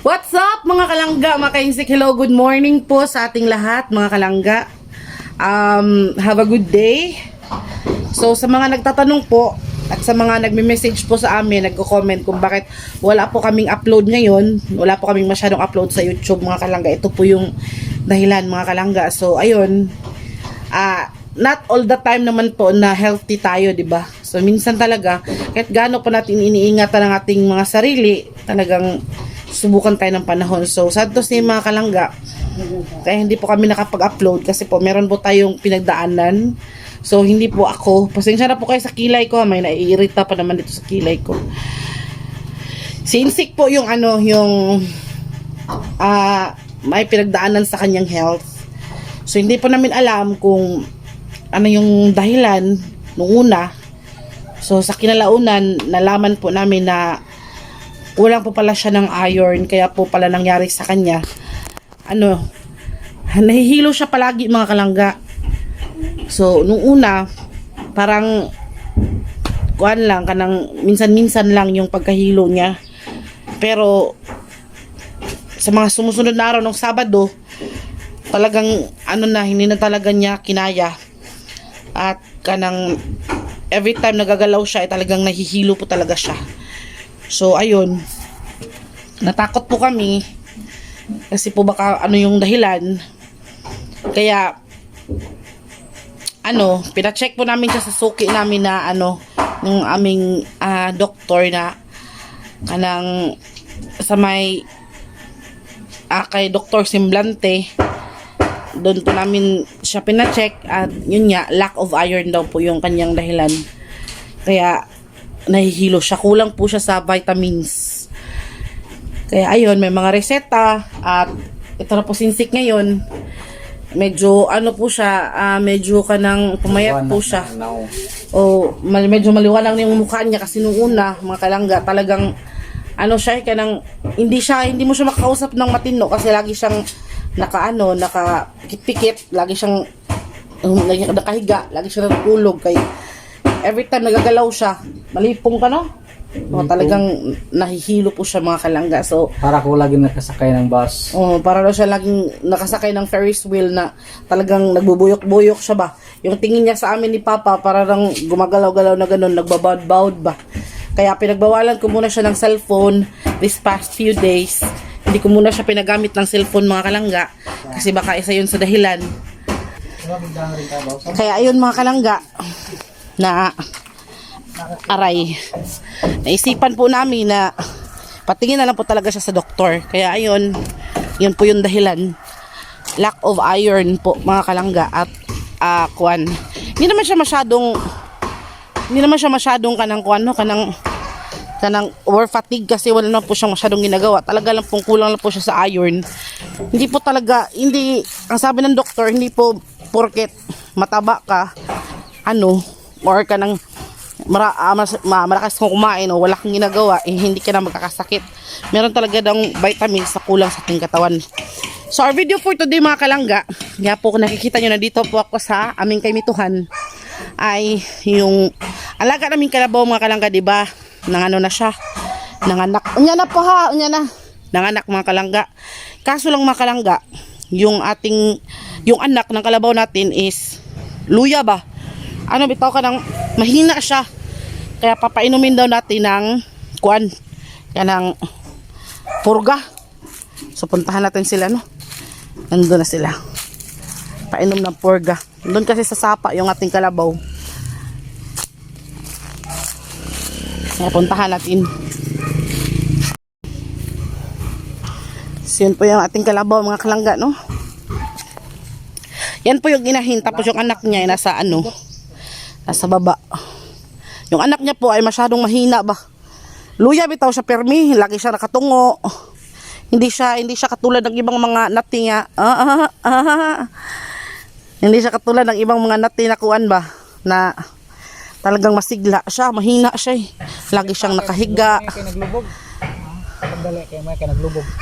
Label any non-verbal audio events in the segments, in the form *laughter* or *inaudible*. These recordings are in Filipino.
What's up mga kalangga, mga kainsik? Hello, good morning po sa ating lahat mga kalangga. Um, have a good day. So sa mga nagtatanong po at sa mga nagme-message po sa amin, nagko-comment kung bakit wala po kaming upload ngayon, wala po kaming masyadong upload sa YouTube mga kalangga. Ito po yung dahilan mga kalangga. So ayun, ah not all the time naman po na healthy tayo, 'di ba? So minsan talaga kahit gaano pa natin iniingatan ang ating mga sarili, talagang subukan tayo ng panahon. So sad to say mga kalangga, kaya hindi po kami nakapag-upload kasi po meron po tayong pinagdaanan. So hindi po ako, pasensya na po kayo sa kilay ko, may naiirita pa naman dito sa kilay ko. Sinsik po yung ano, yung ah may pinagdaanan sa kanyang health. So hindi po namin alam kung ano yung dahilan nung una. So sa kinalaunan, nalaman po namin na kulang po pala siya ng iron kaya po pala nangyari sa kanya. Ano, nahihilo siya palagi mga kalangga. So nung una, parang kuan lang kanang minsan-minsan lang yung pagkahilo niya. Pero sa mga sumusunod na araw ng Sabado, talagang ano na hindi na talaga niya kinaya. At kanang every time nagagalaw siya ay talagang nahihilo po talaga siya. So ayun. Natakot po kami kasi po baka ano yung dahilan. Kaya ano, pina-check po namin siya sa suki namin na ano ng aming ah, doktor na kanang sa may ah, kay Dr. Semblante doon po namin siya pina-check at yun nga, lack of iron daw po yung kanyang dahilan. Kaya nahihilo siya. Kulang po siya sa vitamins. Kaya ayun, may mga reseta at ito na po sinsik ngayon. Medyo ano po siya, ah, medyo kanang pumayat po siya. O mal- medyo maliwanag na yung mukha niya kasi nung una, mga kalangga, talagang ano siya, kanang hindi siya, hindi mo siya makakausap ng matino kasi lagi siyang nakaano, nakapikit-pikit, lagi siyang um, nakahiga, lagi siya natutulog kay every time nagagalaw siya, malipong ka no? O, talagang nahihilo po siya mga kalangga. So, Para ko lagi nakasakay ng bus. Oh, para daw siya laging nakasakay ng Ferris wheel na talagang nagbubuyok-buyok siya ba. Yung tingin niya sa amin ni Papa, para lang gumagalaw-galaw na ganun, nagbabawd-bawd ba. Kaya pinagbawalan ko muna siya ng cellphone this past few days. Hindi ko muna siya pinagamit ng cellphone mga kalangga. Kasi baka isa yun sa dahilan. Kaya ayun mga kalangga, na aray. Naisipan po namin na patingin na lang po talaga siya sa doktor. Kaya ayun, yun po yung dahilan. Lack of iron po mga kalangga at ah kwan. Hindi naman siya masyadong hindi naman siya masyadong kanang kwan no, kanang kanang over fatigue kasi wala na po siyang masyadong ginagawa. Talaga lang pong kulang lang po siya sa iron. Hindi po talaga, hindi, ang sabi ng doktor, hindi po porket mataba ka, ano, or ka ng mara, ah, ma, malakas kang kumain o wala kang ginagawa, eh, hindi ka na magkakasakit. Meron talaga daw vitamins sa kulang sa ating katawan. So our video for today mga kalangga, nga po nakikita nyo na dito po ako sa aming kaimituhan, ay yung alaga naming kalabaw mga kalangga, di ba? Nangano na siya. Nanganak. Unya na po ha, unya na. Nanganak mga kalangga. Kaso lang mga kalangga, yung ating, yung anak ng kalabaw natin is luya ba? Ano bitaw ka ng mahina siya. Kaya papainumin daw natin ng kuan, kanang purga. So puntahan natin sila no. Nandun na sila. Painom ng purga. Doon kasi sa sapa yung ating kalabaw. Kaya puntahan natin. So, yun po yung ating kalabaw mga kalangga no. Yan po yung inahin tapos yung anak niya nasa ano nasa baba. Yung anak niya po ay masyadong mahina ba. Luya bitaw siya permi, lagi siya nakatungo. Hindi siya hindi siya katulad ng ibang mga nati nga. Ah, ah, ah. Hindi siya katulad ng ibang mga nati na kuan ba na talagang masigla siya, mahina siya. eh. Lagi siyang nakahiga.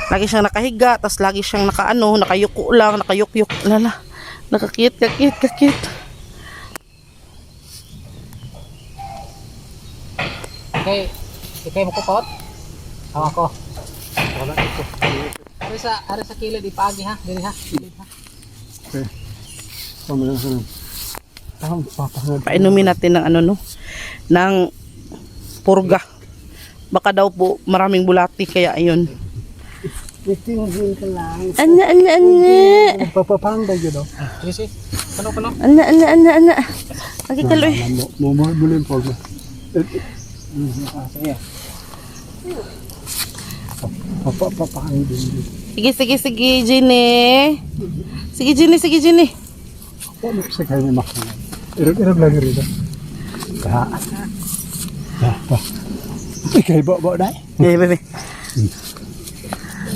Lagi siyang nakahiga, tas lagi siyang nakaano, nakayuko lang, nakayukyuk. Lala. Nakakit, kakit, kakit. Okay. Ikay mo ko pot? Hawa ko. Wala ito. Ari sa, ari sa kilid, ipagi ha. Dili ha. Kilid ha. Okay. Pamila ka lang. Tama, papahangad. Painumin natin ng ano no, ng purga. Baka daw po maraming bulati kaya ayun. Itingin ka lang. Ana, ana, ana. Papapangda yun daw. Sige, sige. Kano, kano? Ana, ana, ana, ana. Lagi kaloy. Mo mo mo rin po. Sige. Papa papahangad din. Sige, sige, sige, Jenny. Sige, Jenny, sige, Jenny. Ano sa kanya makakaya? Irog-irog lang rin. Ha. Ha. Pa. Ikay ba ba dai? Okay, bebe.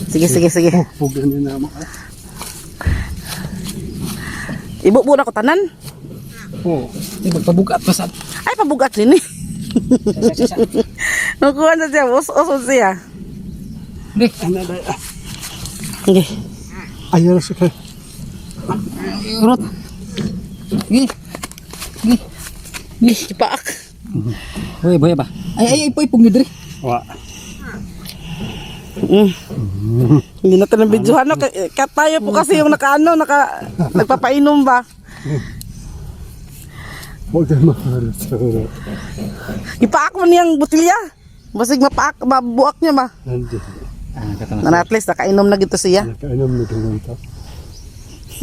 Sige, sige, sige. Pug ni na mo. Ibu po na ko tanan. Oh. Di magpabugat pa sa... Ay, pabugat din eh. Sige, sige. Nakuha na siya, us-usun siya. Ano? Okay. Ayaw sa kay. Urot. Sige. Sige. Ih, paak. Boy, boy ba? Ay, ay, ipo, ipong nyo diri. Wa. Mm. Hindi natin ng videohan. No? Ka- ka- tayo po kasi yung nakaano, naka, nagpapainom ba? Huwag ka makaharap sa harap. Ipaak mo niyang butilya. Basig mapaak, mabuak niya ba? Nandiyan. Ah, kata Na at least nakainom na gito siya. Nakainom na ganun to.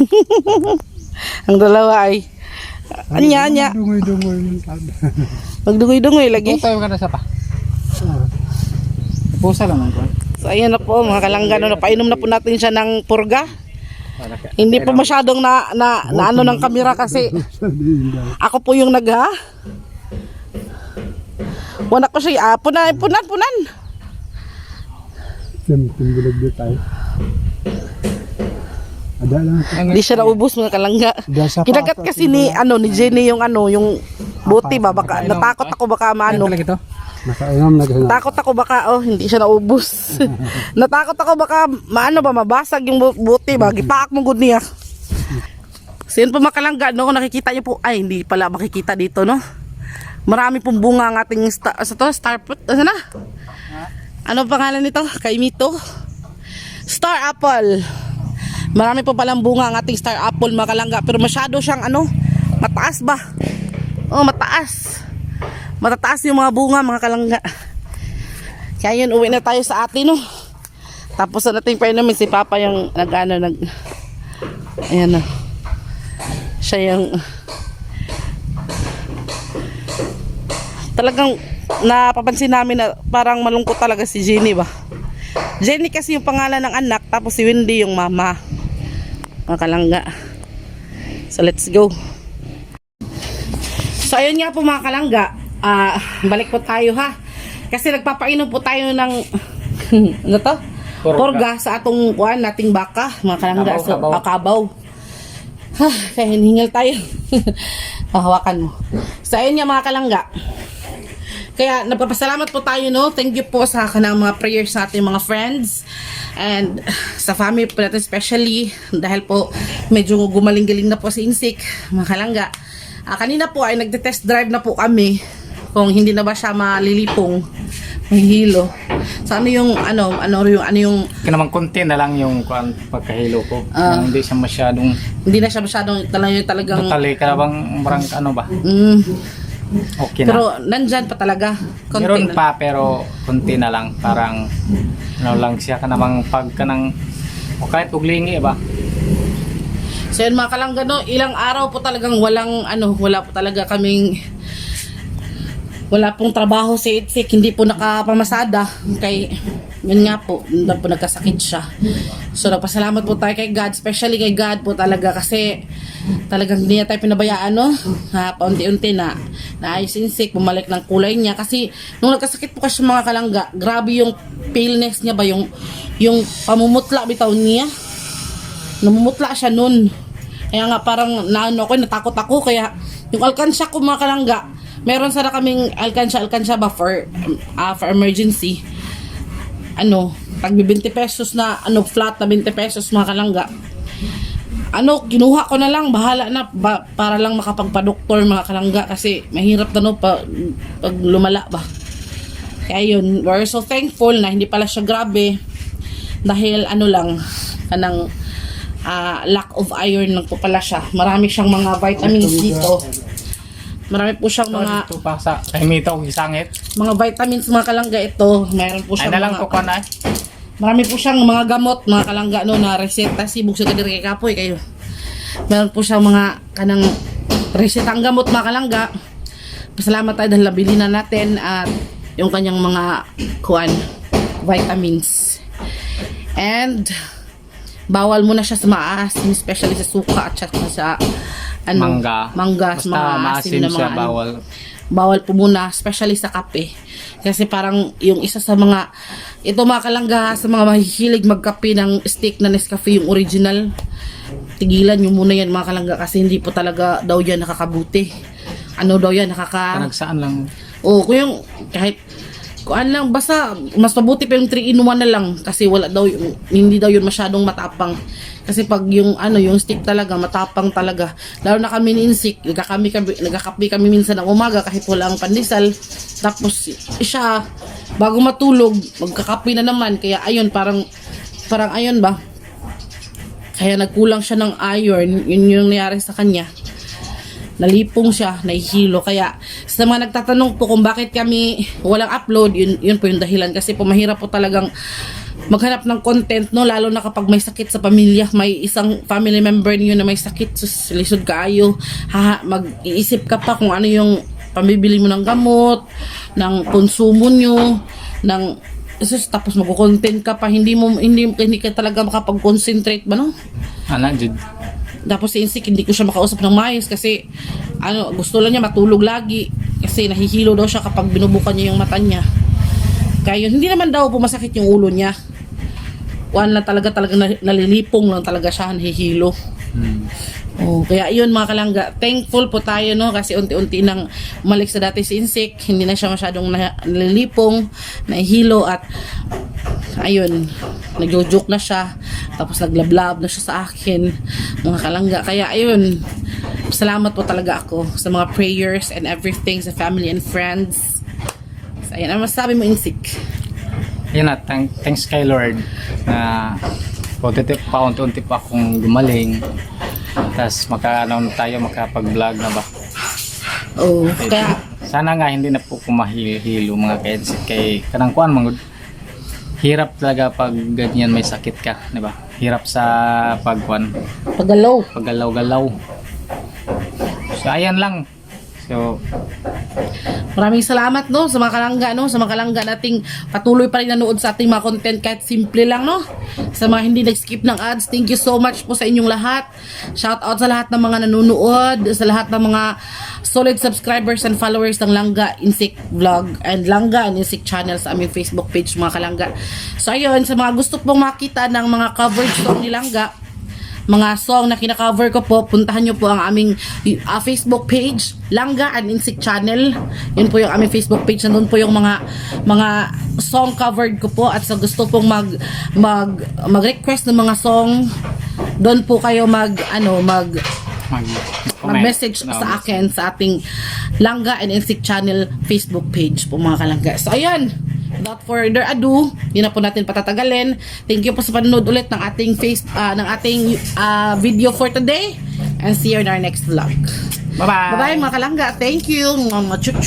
*laughs* Ang dalawa ay anya anya. Dungoy-dungoy yung kada. Magdungoy-dungoy lagi. Tayo ka na sa pa. Pusa lang. So ayan na po mga kalanggano, napainom na po natin siya ng purga. Hindi po masyadong na, na, na ano ng kamera kasi *laughs* ako po yung nagha. Wala ko siya, ah, punan, punan, punan. Simple bulag din tayo. Ada lang. Hindi siya naubos mga kalangga. Kinagat kasi ni ano ni Jenny yung ano yung buti ba baka natakot ako baka Ano maano. talaga ito? Nakainom na ganun. Takot ako baka oh hindi siya naubos. *laughs* Natakot ako baka maano ba mabasag yung bu- buti ba gipaak mo gud niya. Sin po makalangga no kung nakikita niyo po ay hindi pala makikita dito no. Marami pong bunga ang ating star, sa to, star fruit. Ano na? Ano pangalan nito? Kay Mito. Star apple. Marami po palang bunga ang ating star apple makalangga pero masyado siyang ano mataas ba? Oh, mataas. Matataas yung mga bunga mga kalangga. Kaya yun, uwi na tayo sa atin, no? Tapos na natin pa namin si Papa yung nag, ano, nag, ayan na. Siya yung, talagang napapansin namin na parang malungkot talaga si Jenny ba? Jenny kasi yung pangalan ng anak, tapos si Wendy yung mama. Mga kalangga. So let's go. So ayun nga po mga kalangga, ah *laughs* balik po tayo ha. Kasi nagpapainom po tayo ng *laughs* ano to? Porga. Porga sa atong kuan nating baka, mga kalangga so kabaw. ah, kabaw. Ha, kaya hiningal tayo. *laughs* Hahawakan mo. So ayun nga mga kalangga. Kaya nagpapasalamat po tayo no. Thank you po sa kanang mga prayers sa ating mga friends and sa family po natin especially dahil po medyo gumaling-galing na po si Insik, mga kalangga. Ah, kanina po ay nagte-test drive na po kami kung hindi na ba siya malilipong, mahihilo. So ano yung ano ano yung ano yung Kinamang konti na lang yung kuwan pagkahilo ko. Nang hindi siya masyadong hindi na siya masyadong talagang talagang totally ka na bang marang ano ba? mm, Okay na. pero nandyan pa talaga konti Meron na. pa pero konti na lang. Parang ano lang siya ka namang pag ka ng o kahit uglingi ba? So yun mga kalanggano, ilang araw po talagang walang ano, wala po talaga kaming wala pong trabaho si Itzik, hindi po nakapamasada kay yun nga po, yun po nagkasakit siya. So nagpasalamat po tayo kay God, especially kay God po talaga kasi talagang hindi niya tayo pinabayaan no. Ha, paunti-unti na naayos si Insik, bumalik ng kulay niya kasi nung nagkasakit po kasi mga kalangga, grabe yung paleness niya ba yung yung pamumutla bitaw niya namumutla siya nun. Kaya nga parang naano ako, natakot ako. Kaya yung alkansya ko mga kalangga, meron sana kaming alkansya-alkansya ba for, ah, for emergency. Ano, tag 20 pesos na, ano, flat na 20 pesos mga kalangga. Ano, kinuha ko na lang, bahala na, ba, para lang makapagpa-doktor mga kalangga kasi mahirap na no, pa, pag lumala ba. Kaya yun, we're so thankful na hindi pala siya grabe dahil ano lang kanang ah, lack of iron lang po pala siya. Marami siyang mga vitamins dito. Marami po siyang mga Ito pa sa kay Mito gisangit. mga vitamins mga kalangga ito. Mayroon po Ay siyang na lang mga, ko kana. marami po siyang mga gamot mga kalangga no na reseta sibog sa kadiri kay kapoy kayo. Meron po siyang mga kanang resetang gamot mga kalangga. Pasalamat tayo dahil nabili na natin at yung kanyang mga kuan vitamins. And bawal muna siya sa maasim, especially sa suka at saka sa ano, Mangga. mangga, Basta mga asim maasim na siya mga ano bawal. bawal po muna, especially sa kape. Kasi parang yung isa sa mga, ito mga kalangga, sa mga mahihilig magkape ng stick na Nescafe, yung original, tigilan nyo muna yan mga kalangga kasi hindi po talaga daw yan nakakabuti. Ano daw yan, nakaka... Nagsaan lang. Oo, kung yung, kahit, kuan lang, basta, mas mabuti pa yung 3 in 1 na lang. Kasi wala daw, yung, hindi daw yun masyadong matapang. Kasi pag yung, ano, yung stick talaga, matapang talaga. Lalo na kami ni Insik, nagkakami kami, nagkakapi kami minsan ng umaga kahit wala ang pandesal. Tapos, siya, bago matulog, magkakapi na naman. Kaya, ayun, parang, parang ayun ba, kaya nagkulang siya ng iron, yun yung nangyari sa kanya nalipong siya, nahihilo. Kaya sa mga nagtatanong po kung bakit kami walang upload, yun, yun po yung dahilan. Kasi po mahirap po talagang maghanap ng content, no? Lalo na kapag may sakit sa pamilya, may isang family member niyo na may sakit, sus, lisod kaayo, ha, mag-iisip ka pa kung ano yung pamibili mo ng gamot, ng konsumo nyo, ng sus, tapos magko-content ka pa, hindi mo, hindi, hindi ka talaga makapag-concentrate ba, no? Ana. Tapos si Insik, hindi ko siya makausap ng maayos kasi ano, gusto lang niya matulog lagi kasi nahihilo daw siya kapag binubukan niya yung mata niya. Kaya yun, hindi naman daw pumasakit yung ulo niya. One lang talaga talaga nal- nalilipong lang talaga siya, nahihilo. Hmm. Oh, kaya yun mga kalangga, thankful po tayo no kasi unti-unti nang umalik sa dati si Insik, hindi na siya masyadong na- nalilipong, nahihilo at ayun, nagjojoke na siya, tapos naglablab na siya sa akin, mga kalangga. Kaya ayun, salamat po talaga ako sa mga prayers and everything sa family and friends. So, ayun, ano masasabi mo, Insik? Yun na, thank, thanks kay Lord na positive pa, unti-unti pa akong gumaling. Tapos makaano na tayo, makapag-vlog na ba? Oh, kaya, Sana nga hindi na po kumahilo mga kids kay kanang kuan mga hirap talaga pag ganyan may sakit ka, di ba? Hirap sa pagkuan, pagalaw. paggalaw-galaw. So ayan lang. So Maraming salamat no sa mga kalangga no, sa mga kalangga nating patuloy pa rin nanood sa ating mga content kahit simple lang no. Sa mga hindi nag-skip ng ads, thank you so much po sa inyong lahat. Shout out sa lahat ng mga nanonood, sa lahat ng mga solid subscribers and followers ng Langga Insik Vlog and Langga and Insik Channel sa aming Facebook page mga kalangga. So ayun, sa mga gusto pong makita ng mga coverage song ni Langga, mga song na kina-cover ko po, puntahan nyo po ang aming uh, Facebook page, Langga and Insik Channel. Yun po yung aming Facebook page. Nandun po yung mga mga song covered ko po at sa gusto pong mag mag mag-request ng mga song, doon po kayo mag ano mag mag mag-message No, sa akin sa ating Langga and Insik Channel Facebook page po mga kalangga. So ayan, without further ado, hindi na po natin patatagalin. Thank you po sa panonood ulit ng ating face ah, ng ating ah, video for today and see you in our next vlog. Bye-bye. Bye-bye mga kalangga. Thank you. Mga chup